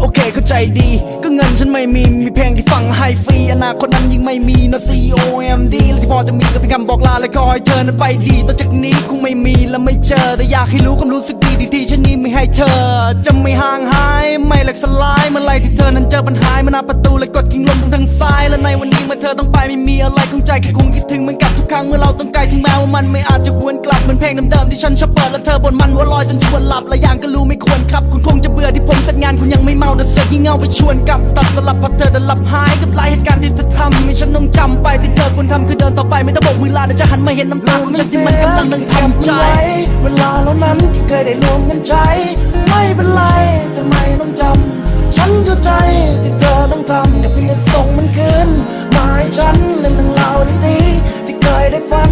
โอเคเข้าใจดี ก็เงินฉันไม่มี มีเพลงที่ฟังให้ฟรี อนาคตนั้นยิ่งไม่มีนะ C O M D และที่พอจะมีก็เป็นคำบอกลา และขอให้เธอนั้นไปดีต่อจากนี้คงไม่มีและไม่เจอ แต่อยากให้รู้ความรู้สึกดีดีที่ฉันนี้มีให้เธอ จะไม่ห่างหาย ไม่แหลกสลายเมื่อไรที่เธอนั้นเจอปัญหามาหน้าประตูและกดกิ่งลมตรงทางซ้าย และในวันนี้เมื่อเธอต้องไปไม่มีอะไรคงใจแค่คงคิดถึงเหมือนกับทุกครั้งเมื่อเราต้องไกลถึงแม้ว่ามันไม่อาจจะหวนกลับเหมือนเพลงเดิมๆที่ฉันชอบเปิดและเธอบนมันว่าลอยจนชวนหลับและอย่างก็รู้ไม่ควรครับคุณคงจะ คุณยังไม่เมาแต่เสือกยิ่งเงาไปชวนกับตัดสลับพอเธอเดินหลับหายกับหลายเหตุการณ์ที่เธอทำให้ฉันต้องจำไปที่เธอควรทำคือเดินต่อไปไม่ต้องโบกมือลาเดี๋ยวจะหันมาเห็นน้ำตาของฉันที่มันกำลังนั่งทำใจ เวลาเหล่านั้นที่เคยได้รวมกันใช้ ไม่เป็นไรทำไมต้องจำฉันเข้าใจที่เธอต้องทำกับเพียงแต่ส่งมันคืนมาให้ฉันเรื่องราวดีๆที่เคยได้ฝัน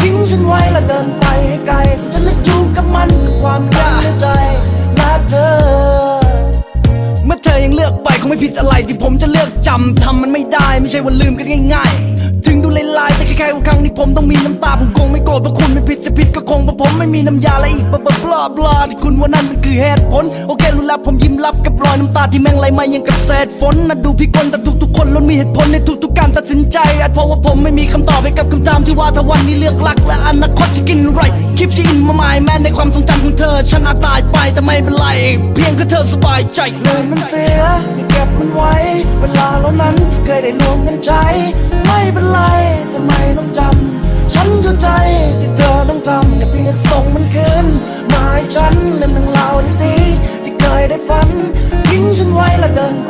ทิ้งฉันไว้และเดินไปให้ไกล ไม่ผิดอะไรที่ผมจะเลือกจำทำมันไม่ได้ไม่ใช่ว่าลืมกันง่ายๆ ถึงดูลายๆแต่แค่ๆว่าครั้งที่ผมต้องมีน้ำตาผมคงไม่โกรธเพราะคุณไม่ผิดจะผิดก็คงเพราะผมไม่มีน้ำยาและอีกบลาบลาบลาบลาที่คุณว่านั่นมันคือเหตุผลโอเครู้แล้วผมยิ้มรับกับรอยน้ำตาที่แม่งไหลมายังกับเศษฝนน่ะดูพี่คนแต่ทุกๆคนล้วนมีเหตุผลในทุกๆการตัดสินใจอาจเพราะว่าผมไม่มีคำตอบให้กับคำถามที่ว่าถ้าวันนี้เลือกรักและอนาคตจะกินอะไร คลิปที่อินมาหมายแม้ในความทรงจำของเธอ ฉันอาจตายไปแต่ไม่เป็นไร เพียงแค่เธอสบายใจเลยมันเสียอย่าเก็บมันไว้ เวลาเหล่านั้นเคยได้รวมกันใช้ ไม่เป็นไรทำไมต้องจำฉันเข้าใจที่เธอต้องจำแค่เพียงแค่ส่งมันคืนมาให้ฉันนั่นหนั่งเล่าดีที่เคยได้ฝันทิ้งฉันไว้และเดินไป